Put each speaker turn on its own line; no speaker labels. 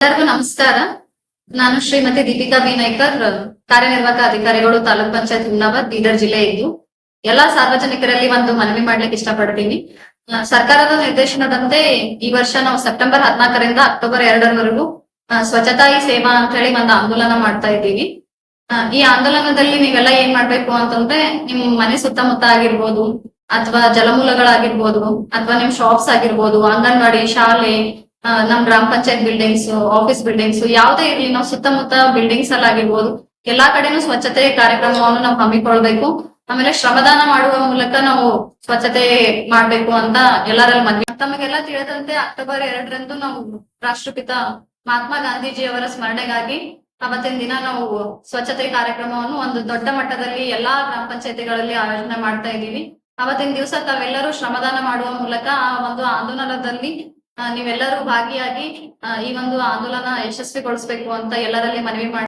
ಎಲ್ಲರಿಗೂ ನಮಸ್ಕಾರ. ನಾನು ಶ್ರೀಮತಿ ದೀಪಿಕಾ ಬಿ ನಾಯ್ಕರ್ ಕಾರ್ಯನಿರ್ವಾಹಕ ಅಧಿಕಾರಿಗಳು, ತಾಲೂಕ್ ಪಂಚಾಯತ್ ಹುಮ್ನಾಬಾದ್, ಬೀದರ್ ಜಿಲ್ಲೆ ಇದ್ದು ಎಲ್ಲಾ ಸಾರ್ವಜನಿಕರಲ್ಲಿ ಒಂದು ಮನವಿ ಮಾಡ್ಲಿಕ್ಕೆ ಇಷ್ಟಪಡ್ತೀನಿ. ಸರ್ಕಾರದ ನಿರ್ದೇಶನದಂತೆ ಈ ವರ್ಷ ನಾವು ಸೆಪ್ಟೆಂಬರ್ ಹದಿನಾಲ್ಕರಿಂದ ಅಕ್ಟೋಬರ್ ಎರಡರವರೆಗೂ ಸ್ವಚ್ಛತಾ ಹಿ ಸೇವಾ ಅಂತ ಹೇಳಿ ಒಂದು ಆಂದೋಲನ ಮಾಡ್ತಾ ಇದ್ದೀವಿ. ಈ ಆಂದೋಲನದಲ್ಲಿ ನೀವೆಲ್ಲ ಏನ್ ಮಾಡ್ಬೇಕು ಅಂತಂದ್ರೆ ನಿಮ್ ಮನೆ ಸುತ್ತಮುತ್ತ ಆಗಿರ್ಬೋದು, ಅಥವಾ ಜಲಮೂಲಗಳಾಗಿರ್ಬೋದು, ಅಥವಾ ನಿಮ್ ಶಾಪ್ಸ್ ಆಗಿರ್ಬೋದು, ಅಂಗನವಾಡಿ, ಶಾಲೆ ನಮ್ ಗ್ರಾಮ ಪಂಚಾಯತ್ ಬಿಲ್ಡಿಂಗ್ಸ್ ಆಫೀಸ್ ಬಿಲ್ಡಿಂಗ್ಸ್ ಯಾವ್ದೇ ಇರ್ಲಿ, ನಾವು ಸುತ್ತಮುತ್ತ ಬಿಲ್ಡಿಂಗ್ಸ್ ಅಲ್ಲಿ ಆಗಿರ್ಬೋದು. ಎಲ್ಲಾ ಕಡೆನೂ ಸ್ವಚ್ಛತೆ ಕಾರ್ಯಕ್ರಮವನ್ನು ನಾವು ಹಮ್ಮಿಕೊಳ್ಬೇಕು. ಆಮೇಲೆ ಶ್ರಮದಾನ ಮಾಡುವ ಮೂಲಕ ನಾವು ಸ್ವಚ್ಛತೆ ಮಾಡ್ಬೇಕು ಅಂತ ಎಲ್ಲರಲ್ಲಿ ಮನವಿ. ತಮಗೆಲ್ಲ ತಿಳಿದಂತೆ ಅಕ್ಟೋಬರ್ ಎರಡರಂದು ನಾವು ರಾಷ್ಟ್ರಪಿತ ಮಹಾತ್ಮ ಗಾಂಧೀಜಿ ಅವರ ಸ್ಮರಣೆಗಾಗಿ ಅವತ್ತಿನ ದಿನ ನಾವು ಸ್ವಚ್ಛತೆ ಕಾರ್ಯಕ್ರಮವನ್ನು ಒಂದು ದೊಡ್ಡ ಮಟ್ಟದಲ್ಲಿ ಎಲ್ಲಾ ಗ್ರಾಮ ಪಂಚಾಯತಿಗಳಲ್ಲಿ ಆಯೋಜನೆ ಮಾಡ್ತಾ ಇದ್ದೀವಿ. ಅವತ್ತಿನ ದಿವಸ ತಾವೆಲ್ಲರೂ ಶ್ರಮದಾನ ಮಾಡುವ ಮೂಲಕ ಆ ಒಂದು ಆಂದೋಲನದಲ್ಲಿ ನೀವೆಲ್ಲರೂ ಭಾಗಿಯಾಗಿ ಈ ಒಂದು ಆಂದೋಲನ ಯಶಸ್ವಿಗೊಳಿಸಬೇಕು ಅಂತ ಎಲ್ಲರಲ್ಲಿ ಮನವಿ ಮಾಡಿ